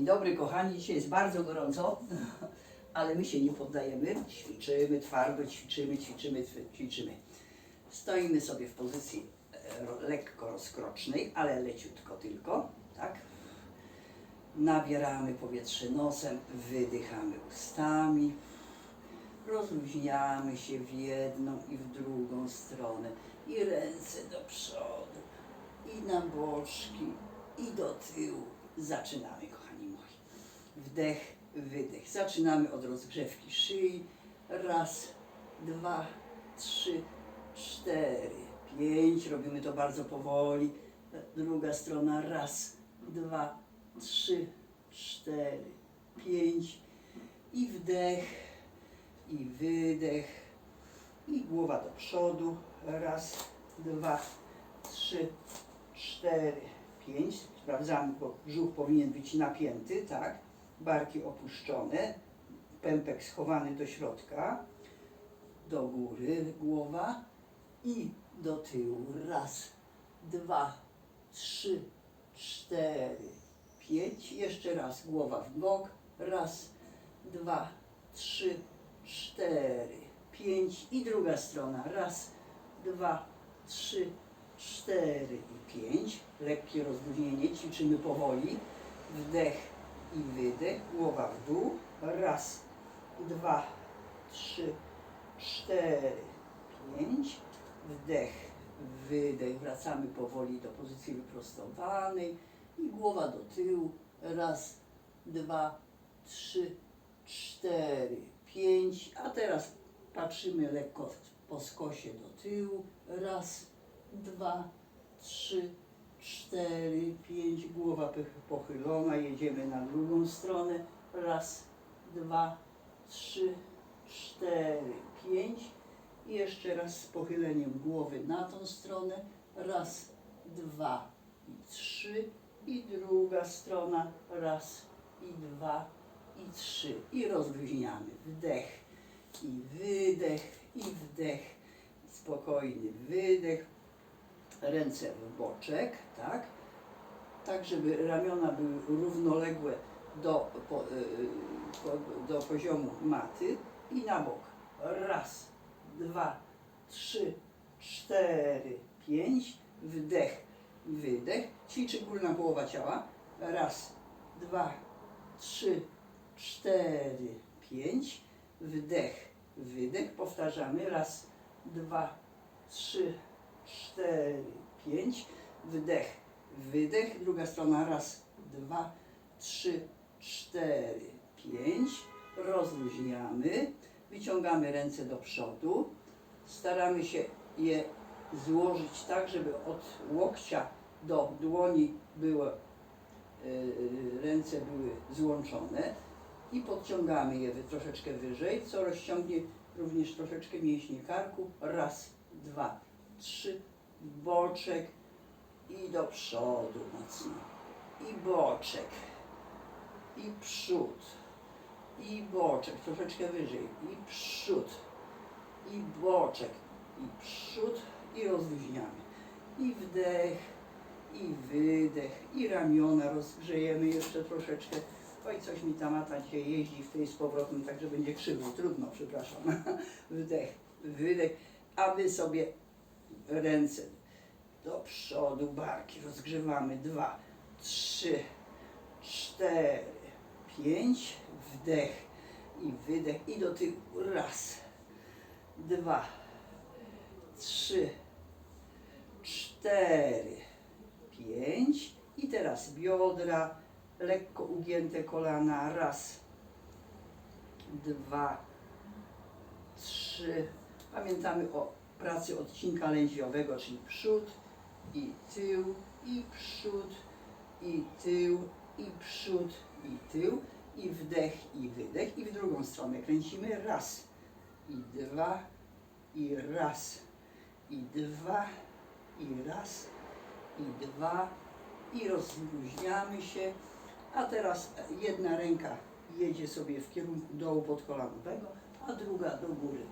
Dzień dobry kochani, dzisiaj jest bardzo gorąco, ale my się nie poddajemy. Ćwiczymy twardo, ćwiczymy, ćwiczymy, ćwiczymy. Stoimy sobie w pozycji e, lekko rozkrocznej, ale leciutko tylko, tak? Nabieramy powietrze nosem, wydychamy ustami, rozluźniamy się w jedną i w drugą stronę i ręce do przodu, i na boczki, i do tyłu. Zaczynamy. Wdech, wydech. Zaczynamy od rozgrzewki szyi. Raz, dwa, trzy, cztery, pięć. Robimy to bardzo powoli. Druga strona. Raz, dwa, trzy, cztery, pięć. I wdech, i wydech. I głowa do przodu. Raz, dwa, trzy, cztery, pięć. Sprawdzamy, bo brzuch powinien być napięty, tak? Barki opuszczone, pępek schowany do środka, do góry głowa i do tyłu. Raz, dwa, trzy, cztery, pięć. Jeszcze raz głowa w bok. Raz, dwa, trzy, cztery, pięć. I druga strona. Raz, dwa, trzy, cztery i pięć. Lekkie rozluźnienie, ćwiczymy powoli. Wdech i wydech, głowa w dół. Raz, dwa, trzy, cztery, pięć. Wdech, wydech, wracamy powoli do pozycji wyprostowanej i głowa do tyłu. Raz, dwa, trzy, cztery, pięć. A teraz patrzymy lekko po skosie do tyłu. Raz, dwa, trzy, cztery, pięć. Głowa pochylona. Jedziemy na drugą stronę. Raz, dwa, trzy, cztery, pięć. I jeszcze raz z pochyleniem głowy na tą stronę. Raz, dwa i trzy. I druga strona. Raz i dwa i trzy. I rozluźniamy. Wdech i wydech i wdech. Spokojny wydech. Ręce w boczek, tak? Tak, żeby ramiona były równoległe do, y, po, do poziomu maty i na bok. Raz, dwa, trzy, cztery, pięć. Wdech, wydech. Ćwiczy górna połowa ciała. Raz, dwa, trzy, cztery, pięć. Wdech, wydech. Powtarzamy. Raz, dwa, trzy, cztery, pięć. Wdech, wydech. Druga strona. Raz, dwa, trzy, cztery, pięć. Rozluźniamy. Wyciągamy ręce do przodu. Staramy się je złożyć tak, żeby od łokcia do dłoni było, yy, ręce były złączone i podciągamy je troszeczkę wyżej, co rozciągnie również troszeczkę mięśnie karku. Raz, dwa, trzy, boczek i do przodu mocno. I boczek, i przód, i boczek, troszeczkę wyżej, i przód, i boczek, i przód, i rozluźniamy. I wdech, i wydech, i ramiona rozgrzejemy jeszcze troszeczkę. Oj, coś mi ta mata dzisiaj jeździ w tej z powrotem, także będzie krzywo. Trudno, przepraszam. Wdech, wydech, a wy sobie ręce do przodu, barki rozgrzewamy. Dwa, trzy, cztery, pięć. Wdech i wydech i do tyłu. Raz, dwa, trzy, cztery, pięć. I teraz biodra, lekko ugięte kolana. Raz, dwa, trzy. Pamiętamy o pracy odcinka lędźwiowego, czyli przód i tył, i przód, i tył, i przód, i tył. I wdech, i wydech. I w drugą stronę kręcimy. Raz, i dwa, i raz, i dwa, i raz, i dwa, i rozluźniamy się. A teraz jedna ręka jedzie sobie w kierunku dołu podkolanowego, a druga do góry.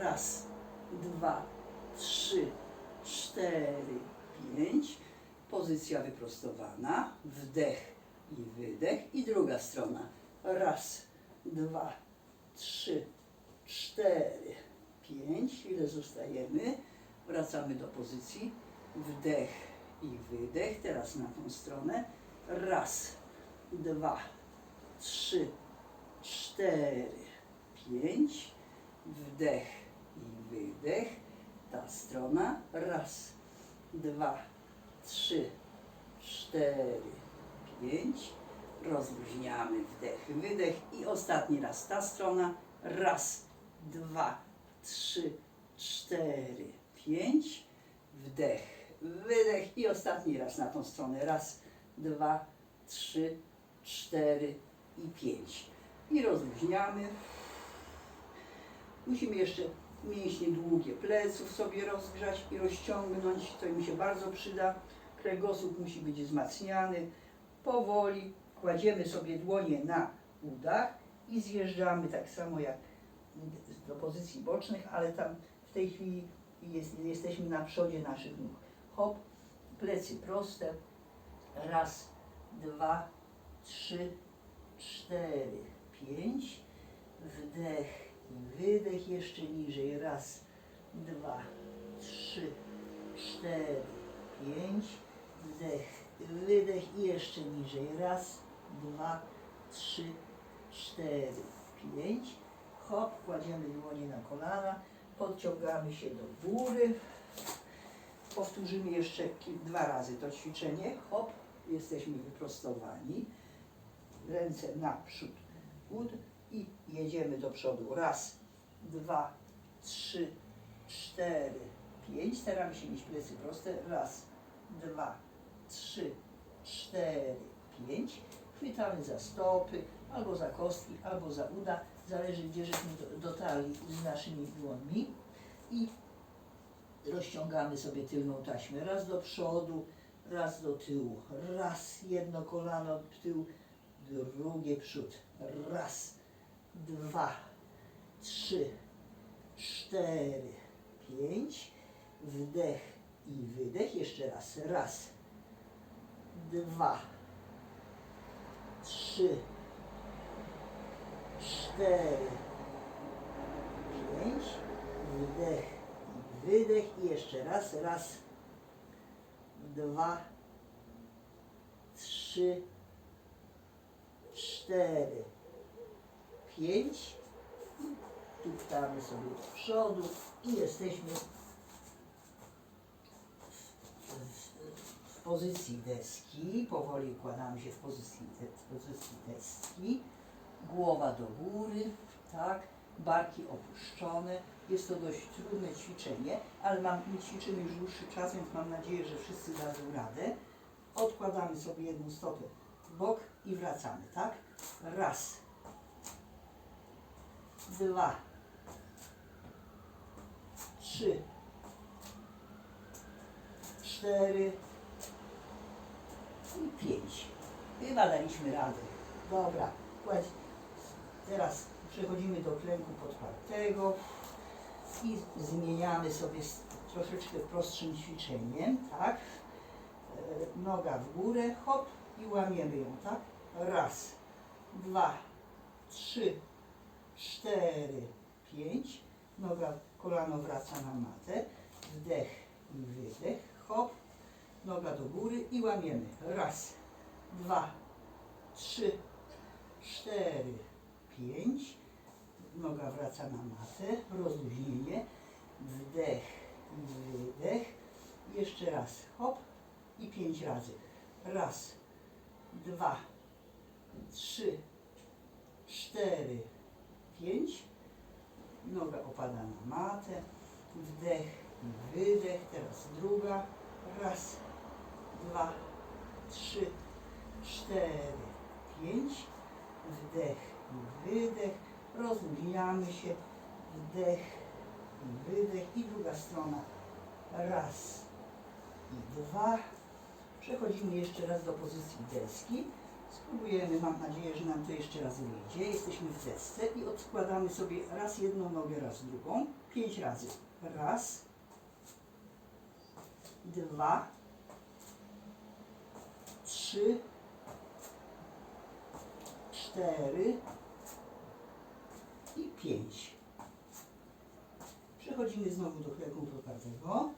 Raz, dwa, trzy, cztery, pięć. Pozycja wyprostowana. Wdech, i wydech. I druga strona. Raz, dwa, trzy, cztery, pięć. Chwilę zostajemy. Wracamy do pozycji. Wdech i wydech. Teraz na tą stronę. Raz, dwa, trzy, cztery, pięć. Wdech i wydech. Ta strona. Raz, dwa, trzy, cztery, pięć. Rozluźniamy wdech, wydech i ostatni raz ta strona. Raz, dwa, trzy, cztery, pięć. Wdech, wydech i ostatni raz na tą stronę. Raz, dwa, trzy, cztery i pięć. I rozluźniamy. Musimy jeszcze mięśnie długie pleców sobie rozgrzać i rozciągnąć. To mi się bardzo przyda. Kręgosłup musi być wzmacniany. Powoli kładziemy sobie dłonie na udach i zjeżdżamy tak samo jak do pozycji bocznych, ale tam w tej chwili jest, jesteśmy na przodzie naszych nóg. Hop, plecy proste. Raz, dwa, trzy, cztery, pięć. Wdech wydech jeszcze niżej. Raz, dwa, trzy, cztery, pięć. Wdech, wydech i jeszcze niżej. Raz, dwa, trzy, cztery, pięć. Hop, kładziemy dłonie na kolana, podciągamy się do góry. Powtórzymy jeszcze dwa razy to ćwiczenie. Hop, jesteśmy wyprostowani. Ręce naprzód, ud i jedziemy do przodu. Raz, dwa, trzy, cztery, pięć. Staramy się mieć plecy proste. Raz, dwa, trzy, cztery, pięć. Chwytamy za stopy, albo za kostki, albo za uda. Zależy, gdzie żeśmy do- dotarli z naszymi dłońmi. I rozciągamy sobie tylną taśmę. Raz do przodu, raz do tyłu. Raz, jedno kolano w tył, drugie przód. Raz, dwa, trzy, cztery, pięć. Wdech i wydech. Jeszcze raz. Raz, dwa, trzy, cztery, pięć. Wdech i wydech. I jeszcze raz. Raz, dwa, trzy, cztery, pięć. Tuptamy sobie do przodu i jesteśmy w, pozycji deski. Powoli układamy się w pozycji, w pozycji deski. Głowa do góry, tak. Barki opuszczone. Jest to dość trudne ćwiczenie, ale mam, my ćwiczymy już dłuższy czas, więc mam nadzieję, że wszyscy dadzą radę. Odkładamy sobie jedną stopę w bok i wracamy, tak? Raz, dwa, trzy, cztery i pięć. Chyba daliśmy radę. Dobra, kładź. Teraz przechodzimy do klęku podpartego i zmieniamy sobie troszeczkę prostszym ćwiczeniem, tak? E, Noga w górę, hop i łamiemy ją, tak? Raz, dwa, trzy, cztery, pięć. Noga, kolano wraca na matę. Wdech i wydech. Hop. Noga do góry i łamiemy. Raz, dwa, trzy, cztery, pięć. Noga wraca na matę. Rozluźnienie. Wdech i wydech. Jeszcze raz. Hop. I pięć razy. Raz, dwa, trzy, cztery, pięć. Noga opada na matę. Wdech i wydech. Teraz druga. Raz, dwa, trzy, cztery, pięć. Wdech i wydech. Rozluźniamy się. Wdech i wydech. I druga strona. Raz i dwa. Przechodzimy jeszcze raz do pozycji deski. Spróbujemy, mam nadzieję, że nam to jeszcze raz wyjdzie. Jesteśmy w desce i odkładamy sobie raz jedną nogę, raz drugą. Pięć razy. Raz, dwa, trzy, cztery i pięć. Przechodzimy znowu do klepu otwartego.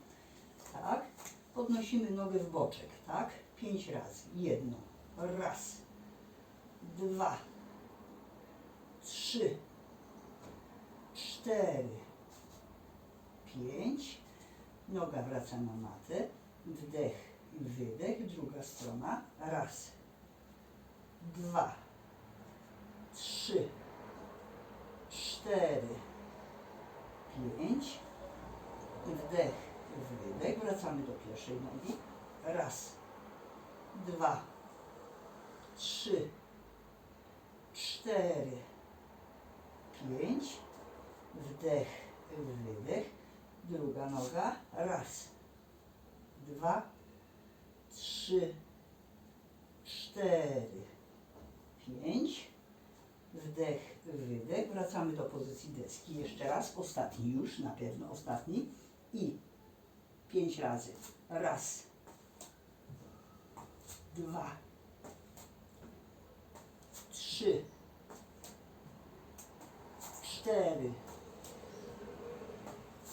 Tak. Podnosimy nogę w boczek, tak? Pięć razy. Jedno. Raz. Dwa. Trzy. Cztery. Pięć. Noga wraca na matę. Wdech i wydech. Druga strona. Raz. Dwa. Trzy. Cztery. Pięć. Wdech, wydech. Wracamy do pierwszej nogi. Raz. Dwa. Trzy. Cztery. Pięć. Wdech, wydech. Druga noga. Raz. Dwa. Trzy. Cztery. Pięć. Wdech, wydech. Wracamy do pozycji deski. Jeszcze raz. Ostatni już, na pewno ostatni. I pięć razy. Raz. Dwa. Trzy. Cztery.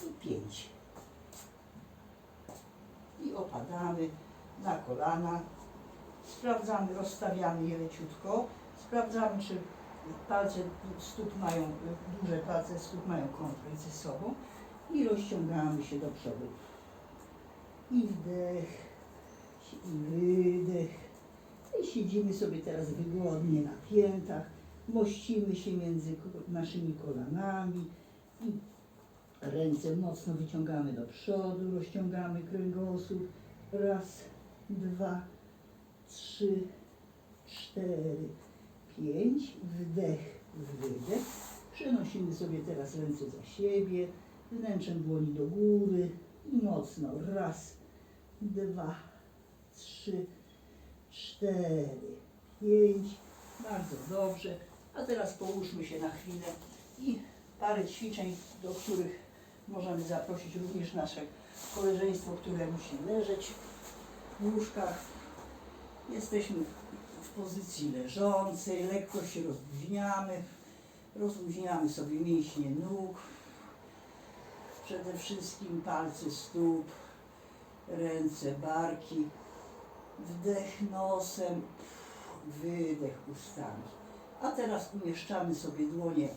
I pięć. I opadamy na kolana. Sprawdzamy, rozstawiamy je leciutko. Sprawdzamy, czy palce stóp mają, duże palce stóp mają kontakt ze sobą i rozciągamy się do przodu. I wdech, i wydech. I siedzimy sobie teraz wygodnie na piętach, mościmy się między naszymi kolanami i ręce mocno wyciągamy do przodu, rozciągamy kręgosłup. Raz, dwa, trzy, cztery, pięć. Wdech, wydech. Przenosimy sobie teraz ręce za siebie, wnętrzem dłoni do góry i mocno. Raz, dwa, trzy, cztery, pięć. Bardzo dobrze. A teraz połóżmy się na chwilę i parę ćwiczeń, do których możemy zaprosić również nasze koleżeństwo, które musi leżeć w łóżkach. Jesteśmy w pozycji leżącej, lekko się rozluźniamy. Rozluźniamy sobie mięśnie nóg, przede wszystkim palce stóp, ręce, barki. Wdech nosem, wydech ustami. A teraz umieszczamy sobie dłonie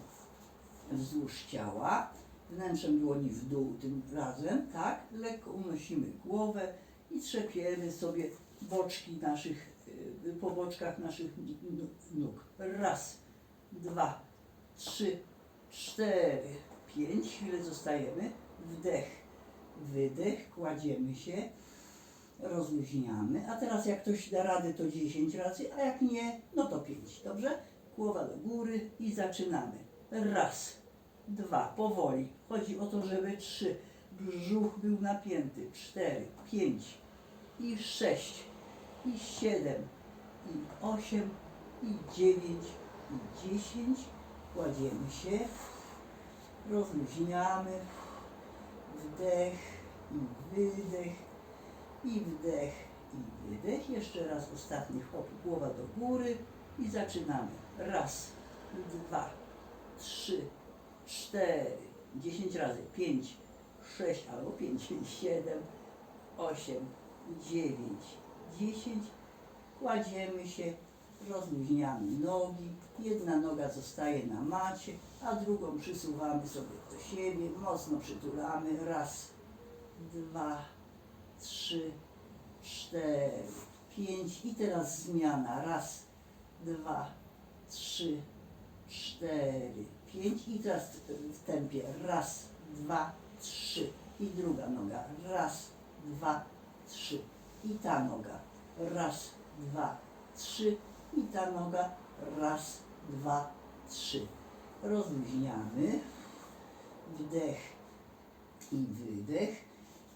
wzdłuż ciała, wnętrzem dłoni w dół tym razem, tak? Lekko unosimy głowę i trzepiemy sobie boczki naszych, y, po boczkach naszych nóg. Raz, dwa, trzy, cztery, pięć. Chwilę zostajemy. Wdech, wydech, kładziemy się, rozluźniamy. A teraz jak ktoś da radę, to 10 razy, a jak nie, no to 5. Dobrze? Głowa do góry i zaczynamy. Raz, dwa, powoli. Chodzi o to, żeby trzy. Brzuch był napięty. Cztery, pięć i sześć i siedem i osiem i dziewięć i dziesięć. Kładziemy się, rozluźniamy. Wdech i wydech i wdech i wydech. Jeszcze raz ostatni hop, głowa do góry i zaczynamy. Raz, dwa, trzy, cztery, dziesięć razy, pięć, sześć albo pięć, siedem, osiem, dziewięć, dziesięć. Kładziemy się, rozluźniamy nogi. Jedna noga zostaje na macie, a drugą przysuwamy sobie do siebie, mocno przytulamy. Raz, dwa, trzy, cztery, pięć i teraz zmiana. Raz, dwa, trzy, cztery, pięć i teraz w tempie. Raz, dwa, trzy i druga noga. Raz, dwa, trzy i ta noga. Raz, dwa, trzy i ta noga. Raz, dwa, trzy. Rozluźniamy. Wdech i wydech.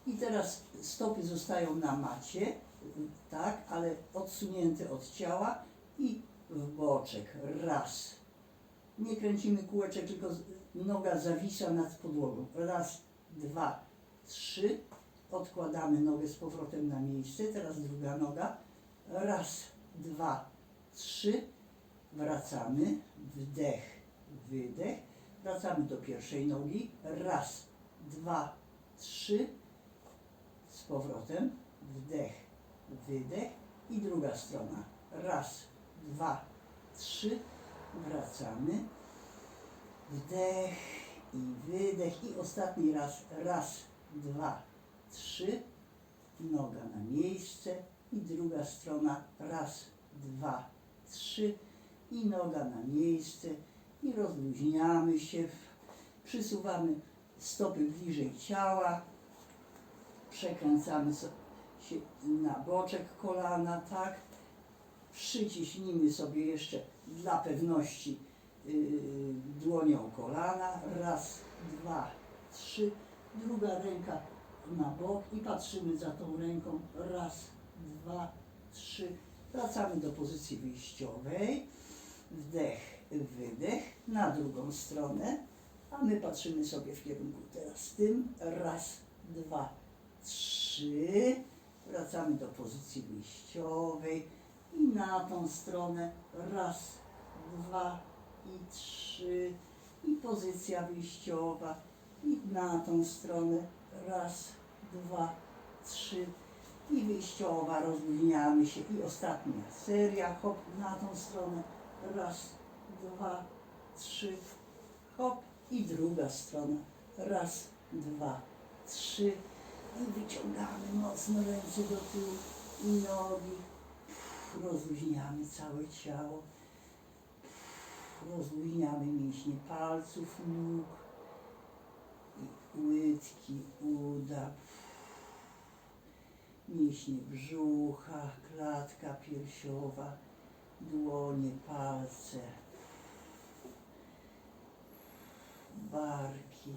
I teraz stopy zostają na macie, tak, ale odsunięte od ciała i w boczek. Raz. Nie kręcimy kółeczek, tylko noga zawisa nad podłogą. Raz, dwa, trzy. Odkładamy nogę z powrotem na miejsce. Teraz druga noga. Raz, dwa, trzy. Wracamy, wdech, wydech. Wracamy do pierwszej nogi. Raz, dwa, trzy. Z powrotem, wdech, wydech i druga strona. Raz, dwa, trzy. Wracamy. Wdech i wydech. I ostatni raz. Raz, dwa, trzy. Noga na miejsce. I druga strona. Raz, dwa, trzy. I noga na miejsce. I rozluźniamy się. Przysuwamy stopy bliżej ciała. Przekręcamy się na boczek kolana, tak? Przyciśnijmy sobie jeszcze dla pewności yy, dłonią kolana. Raz, dwa, trzy. Druga ręka na bok i patrzymy za tą ręką. Raz, dwa, trzy. Wracamy do pozycji wyjściowej. Wdech, wydech na drugą stronę. A my patrzymy sobie w kierunku teraz tym. Raz, dwa, trzy. Wracamy do pozycji wyjściowej i na tą stronę. Raz, dwa i trzy. I pozycja wyjściowa. I na tą stronę. Raz, dwa, trzy. I wyjściowa. Rozluźniamy się. I ostatnia seria. Hop, na tą stronę. Raz, dwa, trzy. Hop. I druga strona. Raz, dwa, trzy. I wyciągamy mocno ręce do tyłu i nogi. Rozluźniamy całe ciało. Rozluźniamy mięśnie palców, nóg łydki, uda. Mięśnie brzucha, klatka piersiowa, dłonie, palce, barki,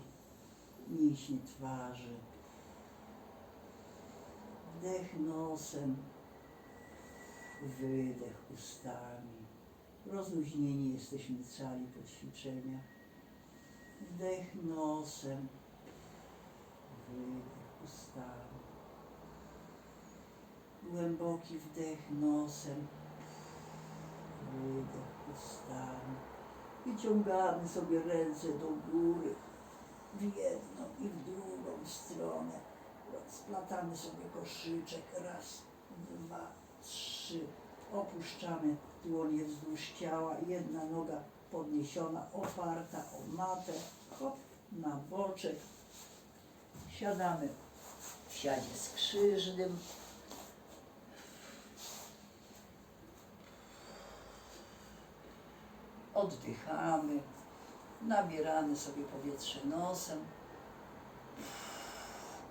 mięśnie twarzy. Wdech nosem, wydech ustami. Rozluźnieni jesteśmy cali po ćwiczeniach. Wdech nosem, wydech ustami. Głęboki wdech nosem, wydech ustami. Wyciągamy sobie ręce do góry, w jedną i w drugą stronę. Splatamy sobie koszyczek. Raz, dwa, trzy. Opuszczamy dłonie wzdłuż ciała. Jedna noga podniesiona, oparta o matę. Hop, na boczek. Siadamy w siadzie skrzyżnym. Oddychamy. Nabieramy sobie powietrze nosem.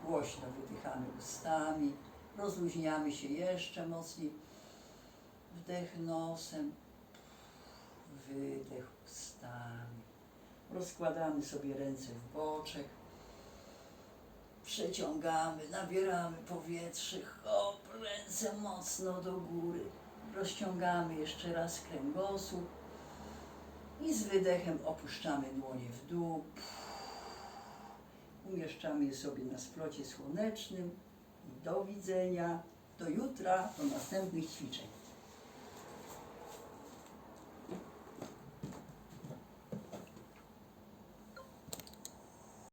Głośno wydychamy ustami, rozluźniamy się jeszcze mocniej. Wdech nosem, wydech ustami. Rozkładamy sobie ręce w boczek. Przeciągamy, nabieramy powietrze, hop, ręce mocno do góry. Rozciągamy jeszcze raz kręgosłup i z wydechem opuszczamy dłonie w dół. Umieszczamy je sobie na splocie słonecznym. Do widzenia, do jutra, do następnych ćwiczeń.